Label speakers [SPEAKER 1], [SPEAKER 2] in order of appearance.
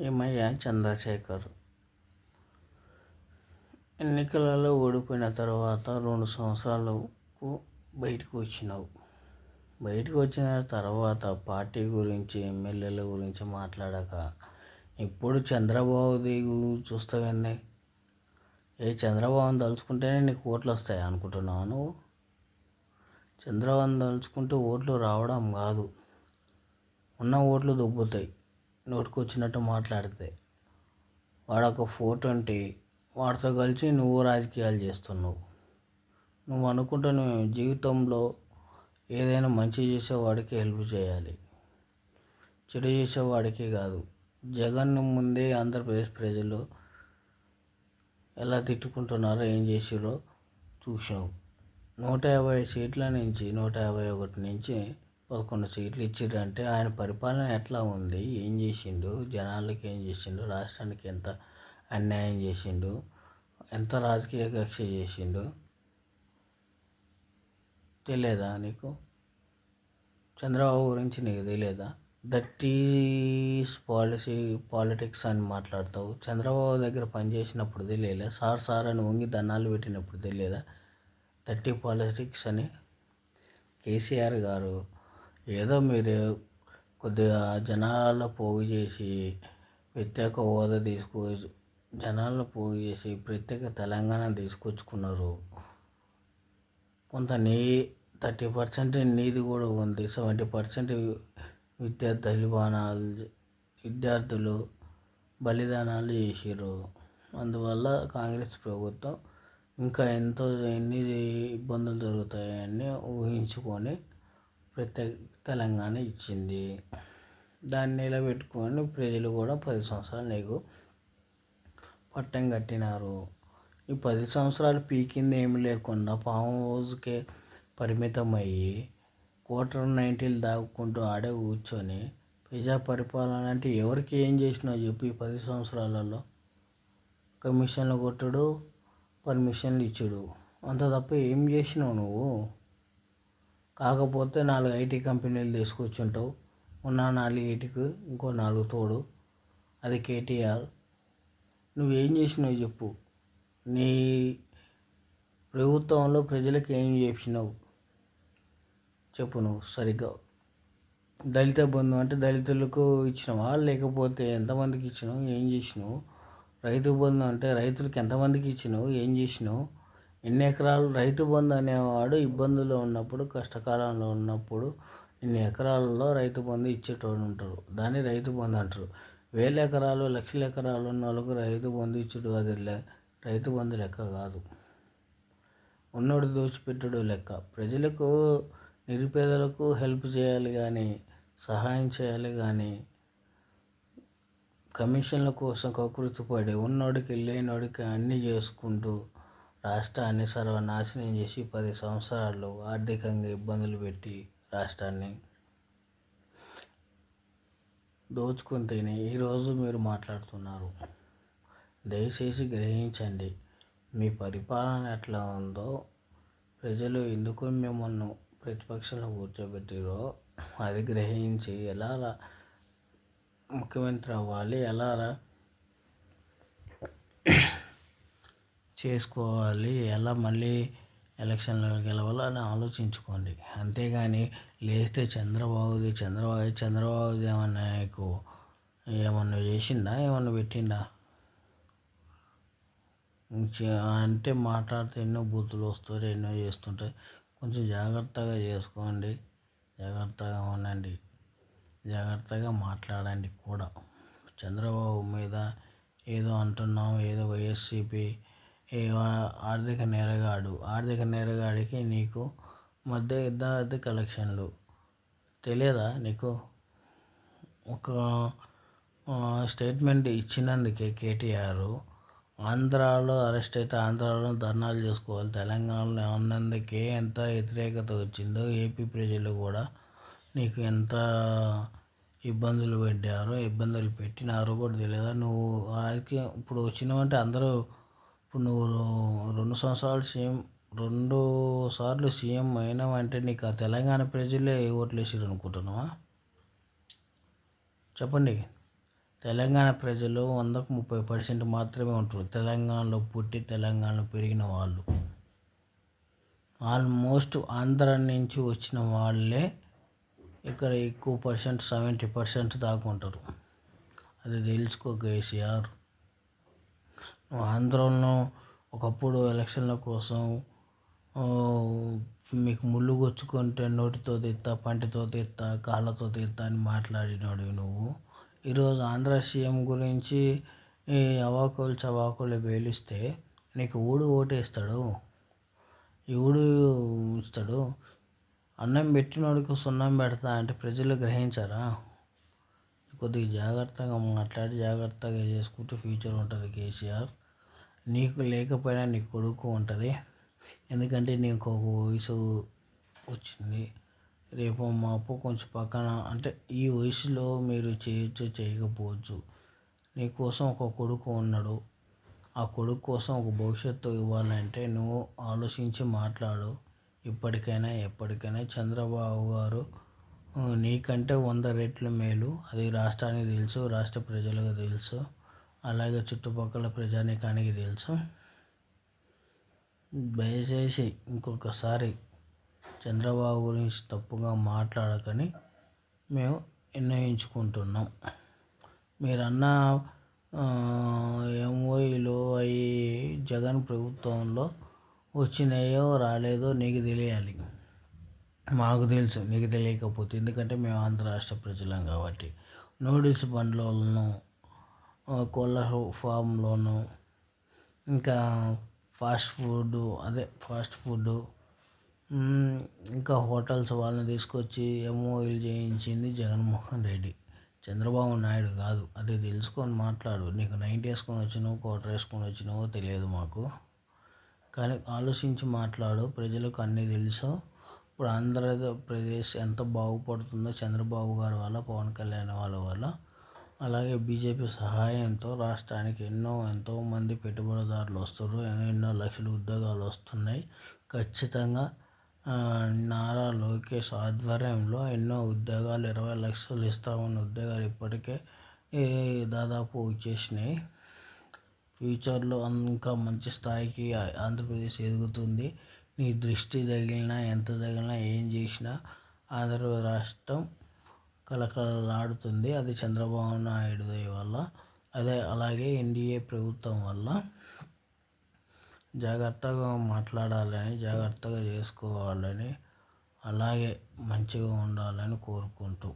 [SPEAKER 1] ఏమయ్యా చంద్రశేఖర్? ఎన్నికలలో ఓడిపోయిన తర్వాత రెండు సంవత్సరాలకు బయటకు వచ్చినావు. బయటకు వచ్చిన తర్వాత పార్టీ గురించి ఎమ్మెల్యేల గురించి మాట్లాడక. ఇప్పుడు చంద్రబాబుది చూస్తావన్నీ ఏ చంద్రబాబుని తలుచుకుంటేనే నీకు ఓట్లు వస్తాయి అనుకుంటున్నావు నువ్వు? చంద్రబాబుని తలుచుకుంటే ఓట్లు రావడం కాదు. ఉన్న ఓట్లు దొబ్బుతాయి. నోటికి వచ్చినట్టు మాట్లాడితే వాడొక ఫోటో అంటే వాడితో కలిసి నువ్వు రాజకీయాలు చేస్తున్నావు. నువ్వు అనుకుంటున్న జీవితంలో ఏదైనా మంచి చేసేవాడికి హెల్ప్ చేయాలి. చెడు చేసేవాడికి కాదు. జగన్ ముందే ఆంధ్రప్రదేశ్ ప్రజలు ఎలా తిట్టుకుంటున్నారో ఏం చేసిరో చూసావు నూట యాభై సీట్ల నుంచి నూట యాభై ఒకటి నుంచి పదకొండు సీట్లు ఇచ్చిర్రంటే ఆయన పరిపాలన ఎట్లా ఉంది? ఏం చేసిండు? జనాలకి ఏం చేసిండు? రాష్ట్రానికి ఎంత అన్యాయం చేసిండు? ఎంత రాజకీయ కక్ష చేసిండు? తెలియదా నీకు? చంద్రబాబు గురించి నీకు తెలియదా దట్ ఈస్ పాలసీ పాలిటిక్స్ అని మాట్లాడతావు. చంద్రబాబు దగ్గర పనిచేసినప్పుడు తెలియలే. సార్ సార్ అని వంగి దండాలు పెట్టినప్పుడు తెలియదా? థర్టీ పాలిటిక్స్ అని. కేసీఆర్ గారు ఏదో మీరు కొద్దిగా జనాలలో పోగు చేసి ప్రత్యేక హోదా తీసుకు జనాల్లో పోగు చేసి ప్రత్యేక తెలంగాణ తీసుకొచ్చుకున్నారు. కొంత నీ థర్టీ పర్సెంట్ నీది కూడా ఉంది. సెవెంటీ పర్సెంట్ విద్యార్థులు బాణాలు విద్యార్థులు బలిదానాలు చేసారు అందువల్ల కాంగ్రెస్ ప్రభుత్వం ఇంకా ఎంతో ఎన్ని ఇబ్బందులు జరుగుతాయని ఊహించుకొని ప్రత్యేక తెలంగాణ ఇచ్చింది. దాన్ని నిలబెట్టుకొని ప్రజలు కూడా పది సంవత్సరాలు నీకు పట్టం కట్టినారు. ఈ పది సంవత్సరాలు పీకింది ఏమి లేకుండా ఫామ్ హౌస్కే పరిమితం అయ్యి క్వార్టర్ నైంటీలు దాక్కుంటూ ఆడే కూర్చొని ప్రజా పరిపాలన అంటే ఎవరికి ఏం చేసినావు చెప్పి పది సంవత్సరాలలో? కమిషన్లు కొట్టుడు పర్మిషన్లు ఇచ్చుడు. అంత తప్ప ఏం చేసినావు నువ్వు? కాకపోతే నాలుగు ఐటీ కంపెనీలు తీసుకొచ్చుంటావు. ఉన్న నాలుగు ఐటీకి ఇంకో నాలుగు తోడు. అది కేటీఆర్. నువ్వేం చేసినావు చెప్పు. నీ ప్రభుత్వంలో ప్రజలకు ఏం చేసినావు చెప్పు నువ్వు సరిగ్గా. దళిత బంధు అంటే దళితులకు ఇచ్చినావా? లేకపోతే ఎంతమందికి ఇచ్చినావు? ఏం చేసినావు? రైతు బంధు అంటే రైతులకు ఎంతమందికి ఇచ్చినావు? ఏం చేసినావు? ఎన్ని ఎకరాలు రైతు బంధు అనేవాడు ఇబ్బందుల్లో ఉన్నప్పుడు కష్టకాలంలో ఉన్నప్పుడు ఇన్ని ఎకరాలలో రైతు బంధు ఇచ్చేటోడు ఉంటారు? దాన్ని రైతు బంధు అంటారు. వేల ఎకరాలు లక్షల ఎకరాలు ఉన్న వాళ్ళకు రైతు బంధు ఇచ్చుడు అది రైతు బంధు లెక్క కాదు. ఉన్నోడు దోచిపెట్టుడు లెక్క. ప్రజలకు నిరుపేదలకు హెల్ప్ చేయాలి కానీ సహాయం చేయాలి కానీ కమిషన్ల కోసం కకృతిపడి ఉన్నోడికి లేనోడికి అన్నీ చేసుకుంటూ రాష్ట్రాన్ని సర్వనాశనం చేసి పది సంవత్సరాలు ఆర్థికంగా ఇబ్బందులు పెట్టి రాష్ట్రాన్ని దోచుకుంటేనే ఈరోజు మీరు మాట్లాడుతున్నారు. దయచేసి గ్రహించండి మీ పరిపాలన ఎట్లా ఉందో ప్రజలు ఎందుకు మిమ్మల్ని ప్రతిపక్షంలో కూర్చోబెట్టిరో అది గ్రహించి ఎలా ముఖ్యమంత్రి అవ్వాలి ఎలా చేసుకోవాలి ఎలా మళ్ళీ ఎలక్షన్లో గెలవాలో అని ఆలోచించుకోండి. అంతేగాని లేస్తే చంద్రబాబుది చంద్రబాబు చంద్రబాబుది ఏమన్నా నీకు ఏమన్నా చేసిండా ఏమన్నా పెట్టిండా? అంటే మాట్లాడితే ఎన్నో బూతులు వస్తాయి ఎన్నో చేస్తుంటాయి. కొంచెం జాగ్రత్తగా చేసుకోండి. జాగ్రత్తగా ఉండండి. జాగ్రత్తగా మాట్లాడండి కూడా. చంద్రబాబు మీద ఏదో అంటున్నాం ఏదో వైఎస్సీపీ ఆర్థిక నేరగాడు ఆర్థిక నేరగాడికి నీకు మధ్య ఇద్దరు కలెక్షన్లు. తెలియదా నీకు? ఒక స్టేట్మెంట్ ఇచ్చినందుకే కేటీఆర్ ఆంధ్రాలో అరెస్ట్ అయితే ఆంధ్రాలో ధర్నాలు చేసుకోవాలి తెలంగాణలో ఉన్నందుకే ఎంత వ్యతిరేకత వచ్చిందో ఏపీ ప్రజలు కూడా నీకు ఎంత ఇబ్బందులు పెట్టారో ఇబ్బందులు పెట్టినారో కూడా తెలియదా నువ్వు రాజకీయం ఇప్పుడు వచ్చినావంటే అందరూ ఇప్పుడు నువ్వు రెండు సంవత్సరాలు సీఎం రెండు సార్లు సీఎం అయినావంటే నీకు ఆ తెలంగాణ ప్రజలే ఓట్లు వేసారు అనుకుంటున్నావా? చెప్పండి. తెలంగాణ ప్రజలు వందకు ముప్పై పర్సెంట్ మాత్రమే ఉంటారు. తెలంగాణలో పుట్టి తెలంగాణలో పెరిగిన వాళ్ళు. ఆల్మోస్ట్ ఆంధ్ర నుంచి వచ్చిన వాళ్ళే ఇక్కడ ఎక్కువ పర్సెంట్ సెవెంటీ పర్సెంట్ దాకా ఉంటారు. అది తెలుసుకో కేసీఆర్. ఆంధ్రలో ఒకప్పుడు ఎలక్షన్ల కోసం మీకు ముళ్ళు గుచ్చుకుంటే నోటితో తీస్తా పంటితో తీస్తా కాళ్ళతో తీస్తా అని మాట్లాడినాడు నువ్వు. ఈరోజు ఆంధ్ర సీఎం గురించి ఈ అవాకులు చవాకులు పేలిస్తే నీకు ఊడు ఓటేస్తాడు. ఎవడు ఇస్తాడు. అన్నం పెట్టినోడికి సున్నం పెడతా అంటే ప్రజలు గ్రహించారా? కొద్దిగా జాగ్రత్తగా మాట్లాడి జాగ్రత్తగా చేసుకుంటూ ఫ్యూచర్ ఉంటుంది కేసీఆర్. నీకు లేకపోయినా నీ కొడుకు ఉంటుంది. ఎందుకంటే నీకు ఒక వయసు వచ్చింది. రేపు మాపు కొంచెం పక్కన అంటే ఈ వయసులో మీరు చేయొచ్చు చేయకపోవచ్చు. నీకోసం ఒక కొడుకు ఉన్నాడు. ఆ కొడుకు కోసం ఒక భవిష్యత్తు ఇవ్వాలంటే నువ్వు ఆలోచించి మాట్లాడు. ఇప్పటికైనా ఎప్పటికైనా చంద్రబాబు గారు నీకంటే వంద రెట్లు మేలు. అది రాష్ట్రానికి తెలుసు రాష్ట్ర ప్రజలకు తెలుసు. అలాగే చుట్టుపక్కల ప్రజానీకానికి తెలుసు. దయచేసి ఇంకొకసారి చంద్రబాబు గురించి తప్పుగా మాట్లాడకని మేము నిర్ణయించుకుంటున్నాం. మీరన్న ఎంఓఈలు అవి జగన్ ప్రభుత్వంలో వచ్చినాయో రాలేదో నీకు తెలియాలి. మాకు తెలుసు నీకు తెలియకపోతే. ఎందుకంటే మేము ఆంధ్ర రాష్ట్ర ప్రజలం కాబట్టి. నూడిల్స్ బండ్లను కోళ్ళ ఫామ్లోనూ ఇంకా ఫాస్ట్ ఫుడ్ అదే ఫాస్ట్ ఫుడ్ ఇంకా హోటల్స్ వాళ్ళని తీసుకొచ్చి ఎంఓఈలు చేయించింది జగన్మోహన్ రెడ్డి. చంద్రబాబు నాయుడు కాదు అది తెలుసుకొని మాట్లాడు. నీకు నైన్టీ వేసుకొని వచ్చినావు కోటర్ వేసుకొని వచ్చినావో తెలియదు మాకు. కానీ ఆలోచించి మాట్లాడు ప్రజలకు అన్నీ తెలుసు. ఇప్పుడు ఆంధ్రప్రదేశ్ ఎంత బాగుపడుతుందో చంద్రబాబు గారి వల్ల పవన్ కళ్యాణ్ వాళ్ళ వల్ల అలాగే బీజేపీ సహాయంతో రాష్ట్రానికి ఎన్నో ఎంతోమంది పెట్టుబడిదారులు వస్తారు ఎన్నో లక్షల ఉద్యోగాలు వస్తున్నాయి. ఖచ్చితంగా నారా లోకేష్ ఆధ్వర్యంలో ఎన్నో ఉద్యోగాలు ఇరవై లక్షలు ఇస్తామన్న ఉద్యోగాలు ఇప్పటికే దాదాపు వచ్చేసినాయి. ఫ్యూచర్లో ఇంకా మంచి స్థాయికి ఆంధ్రప్రదేశ్ ఎదుగుతుంది. నీ దృష్టి తగిలినా ఎంత తగిలినా ఏం చేసినా ఆంధ్రప్రదేశ్ రాష్ట్రం కలకలలాడుతుంది అది చంద్రబాబు నాయుడు వల్ల అదే అలాగే ఎన్డీఏ ప్రభుత్వం వల్ల. జాగ్రత్తగా మాట్లాడాలని జాగ్రత్తగా చేసుకోవాలని అలాగే మంచిగా ఉండాలని కోరుకుంటూ.